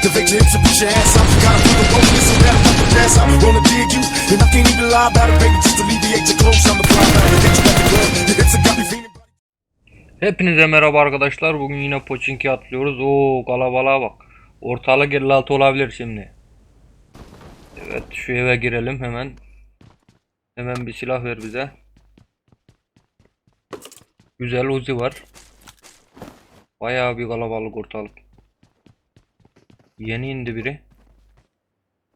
Activate your hips and beat your ass out. Gotta put the focus and to put the ass out. Wanna dig you, and I can't even lie about it, baby. Hepinize merhaba arkadaşlar. Bugün yine Pochinki atlıyoruz. Oo kalabalığa bak. Ortalık 56 olabilir şimdi. Evet şu eve girelim hemen. Hemen bir silah ver bize. Güzel uzi var. Bayağı bir kalabalık ortalık. Yeni indi biri.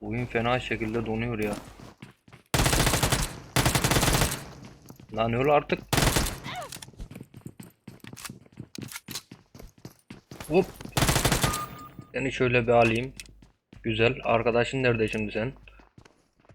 Oyun fena şekilde donuyor ya. Lan öl artık. Hop. Seni şöyle bir alayım. Güzel. Arkadaşın nerede şimdi sen?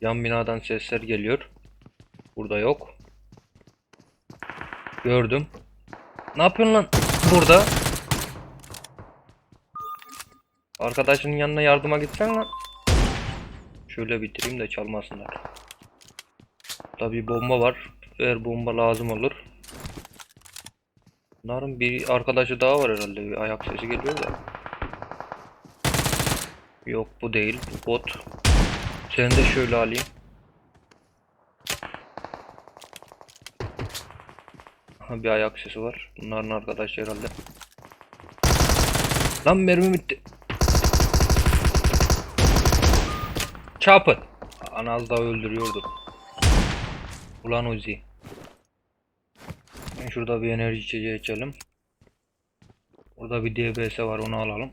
Yan binadan sesler geliyor. Burada yok. Gördüm. Ne yapıyorsun lan? Burada. Arkadaşının yanına yardıma gitsen lan. Şöyle bitireyim de çalmasınlar. Tabii bomba var. Eğer bomba lazım olur. Bunların bir arkadaşı daha var herhalde. Bir ayak sesi geliyor da. Yok bu değil. Bu bot. Seni de şöyle alayım. Aha, bir ayak sesi var. Bunların arkadaşı herhalde. Lan mermi bitti. Çapın. Anaz da öldürüyordu. Ulan Uzi. Şurada bir enerji içeceği içelim. Burada bir DBS var onu alalım.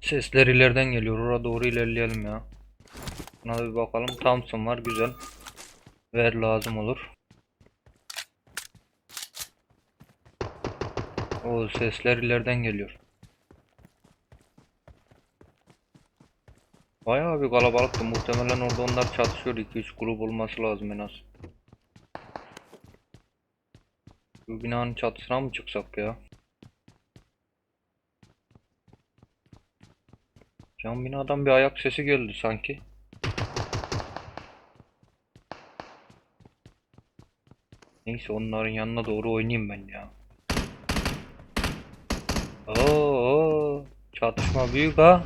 Sesler ileriden geliyor. Oraya doğru ilerleyelim ya. Buna da bir bakalım. Thompson var güzel. Ver lazım olur. O sesler ileriden geliyor. Bayağı bir kalabalıktı. Muhtemelen orada onlar çatışıyor. 2-3 grup olması lazım en az. Bu binanın çatısına mı çıksak ya? Can binadan bir ayak sesi geldi sanki. Neyse onların yanına doğru oynayayım ben ya. Oo, çatışma büyük ha.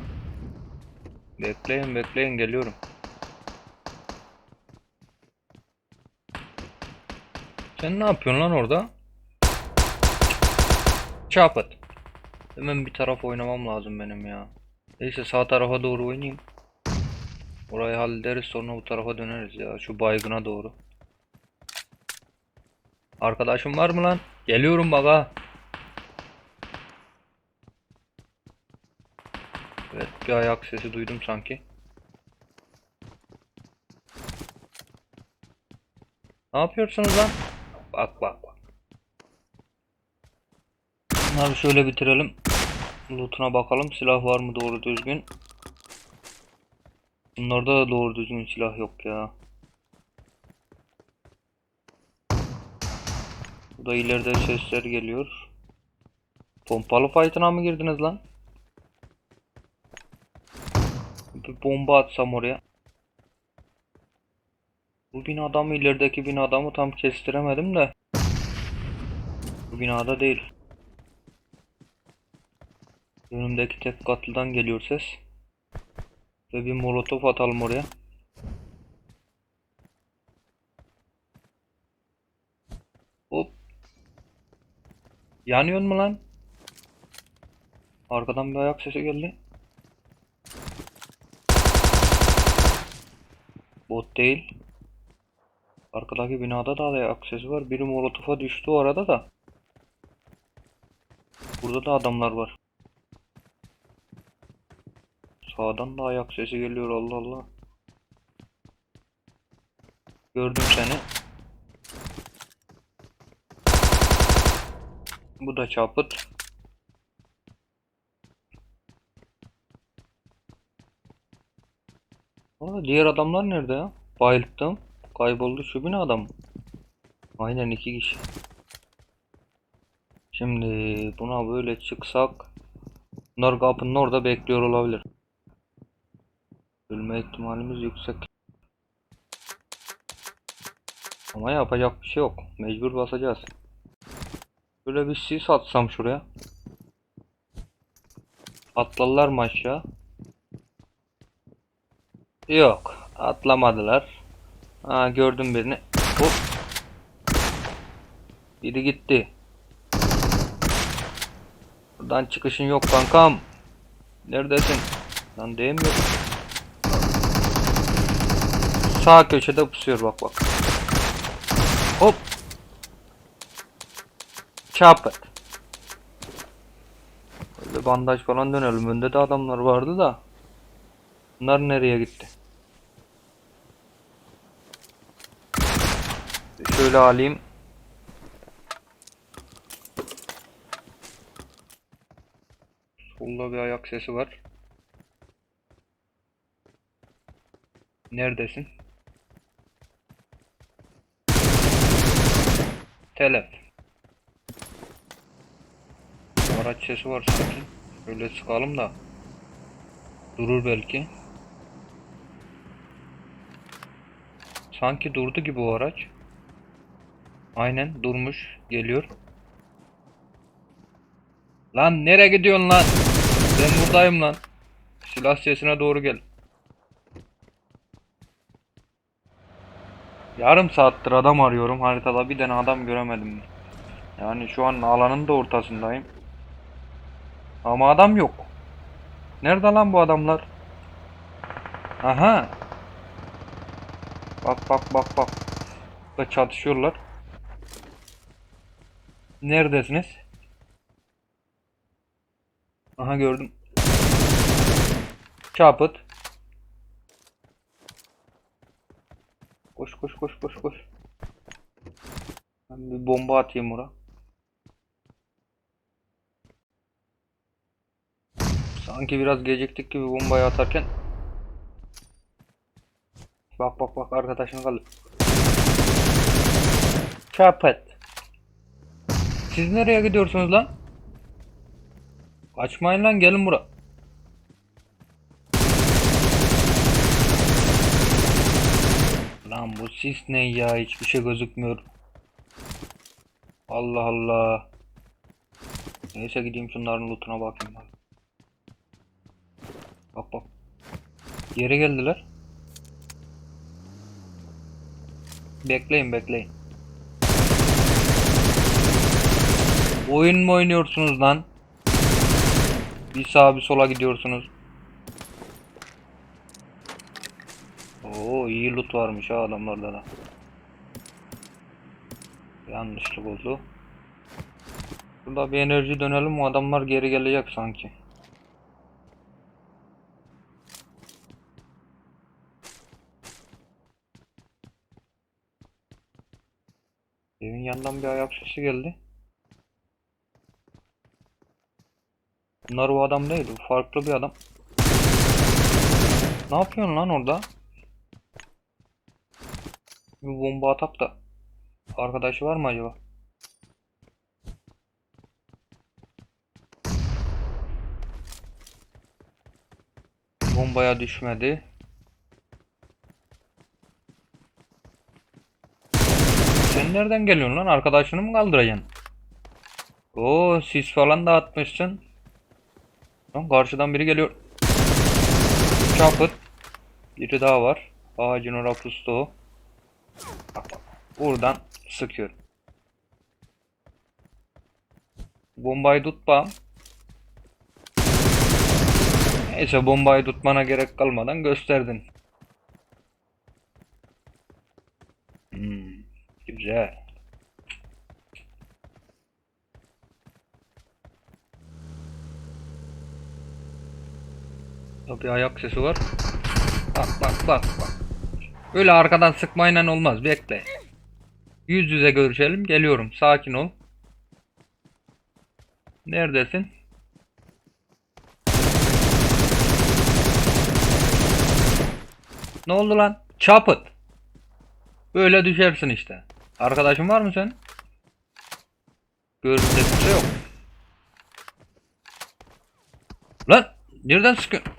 Bekleyin bekleyin geliyorum. Sen ne yapıyorsun lan orada? Çapıt. Hemen bir taraf oynamam lazım benim ya. Neyse sağ tarafa doğru oynayayım. Orayı hallederiz sonra bu tarafa döneriz ya. Şu baygına doğru. Arkadaşım var mı lan? Geliyorum bak. Evet bir ayak sesi duydum sanki. Ne yapıyorsunuz lan? Bak bak bak. Bunları şöyle bitirelim. Loot'una bakalım. Silah var mı doğru düzgün? Bunlarda da doğru düzgün silah yok ya. Burada ileride sesler geliyor. Pompalı fight'ına mı girdiniz lan? Bir bomba atsam oraya. Bu binada mı ilerideki binada mı tam kestiremedim de. Bu binada değil. Önümdeki tek katlıdan geliyor ses. Ve bir molotof atalım oraya. Hop. Yanıyor mu lan? Arkadan bir ayak sesi geldi. Bot değil. Arkadaki binada da ayak sesi var. Biri molotofa düştü o arada da. Burada da adamlar var. Sağdan da ayak sesi geliyor Allah Allah. Gördüm seni. Bu da çapıt. Aa, diğer adamlar nerede ya? Bayılttım. Kayboldu şu bina adam. Aynen iki kişi. Şimdi buna böyle çıksak bunlar kapının orada bekliyor olabilir. Ölme ihtimalimiz yüksek. Ama yapacak bir şey yok. Mecbur basacağız. Böyle bir sis atsam şuraya. Atlarlar mı aşağı? Yok. Atlamadılar. Ha gördüm birini. Hop. Biri gitti. Buradan çıkışın yok kankam. Neredesin? Lan değmiyor. Sağ köşede pusuyor bak bak. Hop. Çapıt. Böyle bandaj falan dönelim. Önde de adamlar vardı da. Bunlar nereye gitti? Şöyle alayım. Solda bir ayak sesi var. Neredesin? Telef. Araç sesi var sanki. Öyle sıkalım da. Durur belki. Sanki durdu gibi o araç. Aynen durmuş. Geliyor. Lan nereye gidiyorsun lan? Ben buradayım lan. Silah sesine doğru gel. Yarım saattir adam arıyorum haritada bir tane adam göremedim. Yani şu an alanın da ortasındayım. Ama adam yok. Nerede lan bu adamlar? Aha. Bak bak bak bak. Burada çatışıyorlar. Neredesiniz? Aha gördüm. Çapıt. Koş koş koş koş koş. Ben bir bomba atayım oraya. Sanki biraz geciktik gibi bombayı atarken. Bak bak bak arkadaşını kaldır. Çapıt. Siz nereye gidiyorsunuz lan? Kaçmayın lan gelin bura. Lan bu sis ne ya hiçbir şey gözükmüyor. Allah Allah. Neyse gideyim şunların lootuna bakayım ben. Bak bak. Geri geldiler. Bekleyin bekleyin. Oyun mu oynuyorsunuz lan? Bir sağa bir sola gidiyorsunuz. Oo iyi loot varmış ha adamlarda da. Yanlışlık oldu. Burada bir enerji dönelim o adamlar geri gelecek sanki. Evin yanından bir ayak sesi geldi. Bunlar o adam değil, bu farklı bir adam. Ne yapıyorsun lan orada? Bir bomba atak da. Arkadaşı var mı acaba? Bombaya düşmedi. Sen nereden geliyorsun lan? Arkadaşını mı kaldıracaksın? Oo, sis falan da atmışsın. Lan karşıdan biri geliyor. Çapıt. Biri daha var. Ağacın oraya pustu. Buradan sıkıyor. Bombayı tut bağım. Neyse bombayı tutmana gerek kalmadan gösterdin. Hmm, güzel. Burada bir ayak sesi var. Bak bak bak bak. Öyle arkadan sıkmayla olmaz. Bekle. Yüz yüze görüşelim. Geliyorum. Sakin ol. Neredesin? Ne oldu lan? Çapıt. Böyle düşersin işte. Arkadaşın var mı sen? Görünürde kimse yok. Lan nereden sıkıyorsun?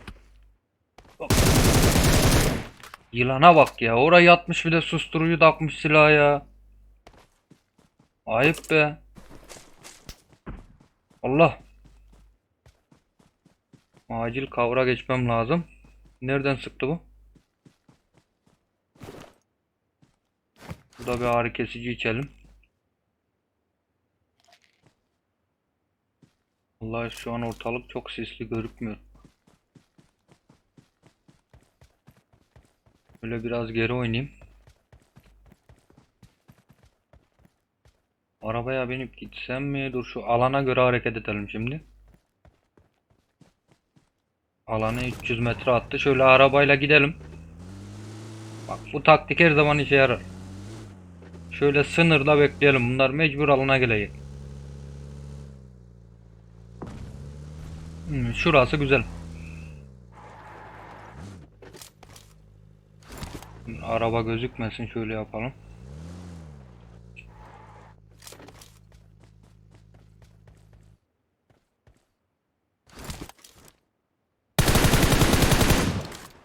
Bak. Yılana bak ya. Oraya yatmış bir de susturucu takmış silah ya. Ayıp be. Allah. Acil kavra geçmem lazım. Nereden sıktı bu? Burada bir ağrı kesici içelim. Vallahi şu an ortalık çok sisli görükmüyor. Böyle biraz geri oynayayım. Arabaya binip gitsem mi? Dur şu alana göre hareket edelim şimdi. Alanı 300 metre attı. Şöyle arabayla gidelim. Bak bu taktik her zaman işe yarar. Şöyle sınırda bekleyelim. Bunlar mecbur alana gelecek. Hmm, şurası güzel. Araba gözükmesin şöyle yapalım.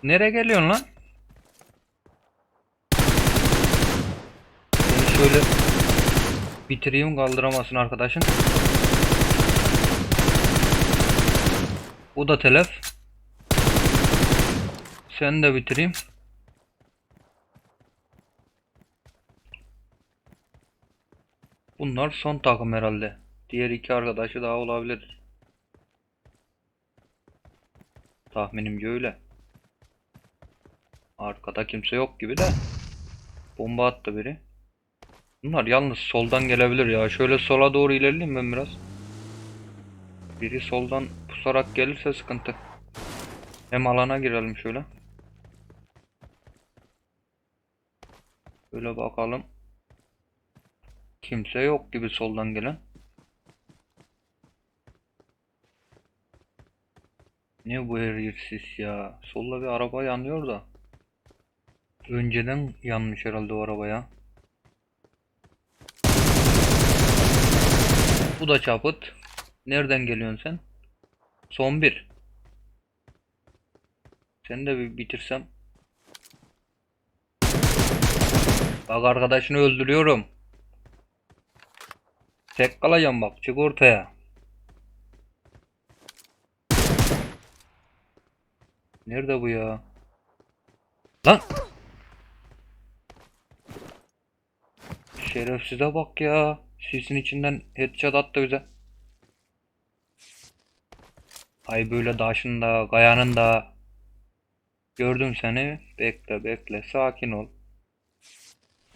Nereye geliyorsun lan? Seni şöyle bitireyim kaldıramasın arkadaşın. Bu da telef. Sen de bitireyim. Bunlar son takım herhalde. Diğer iki arkadaşı daha olabilir. Tahminimce öyle. Arkada kimse yok gibi de. Bomba attı biri. Bunlar yalnız soldan gelebilir ya. Şöyle sola doğru ilerleyeyim ben biraz. Biri soldan pusarak gelirse sıkıntı. Hem alana girelim şöyle. Böyle bakalım. Kimse yok gibi soldan gelen. Ne bu her ya? Solda bir araba yanıyor da. Önceden yanmış herhalde o arabaya. Bu da çapıt. Nereden geliyorsun sen? Son bir. Seni de bir bitirsem. Bak arkadaşını öldürüyorum. Tek kalacağım bak çık ortaya. Nerede bu ya? Lan! Şerefsize bak ya. Sisin içinden headshot attı bize. Ay böyle daşın da, kayanın da. Gördüm seni. Bekle bekle. Sakin ol.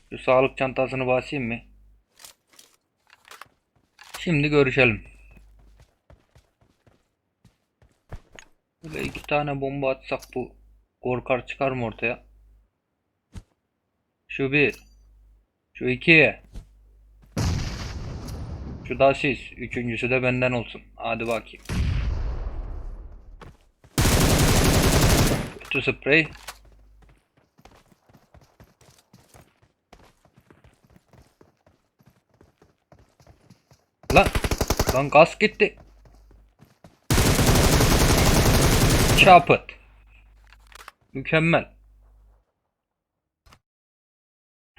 Şu sağlık çantasını basayım mı? Şimdi görüşelim. Böyle iki tane bomba atsak bu korkar çıkar mı ortaya? Şu bir. Şu iki. Şu da siz. Üçüncüsü de benden olsun. Hadi bakayım. Kötü sprey. Lan. Lan gaz gitti. Çapıt. Mükemmel.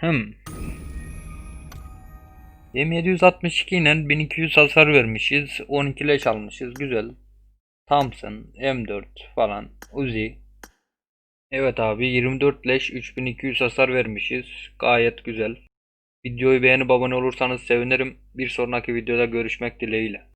Hmm. M762 ile 1200 hasar vermişiz. 12 leş almışız. Güzel. Thompson, M4 falan. Uzi. Evet abi 24 leş 3200 hasar vermişiz. Gayet güzel. Videoyu beğenip abone olursanız sevinirim. Bir sonraki videoda görüşmek dileğiyle.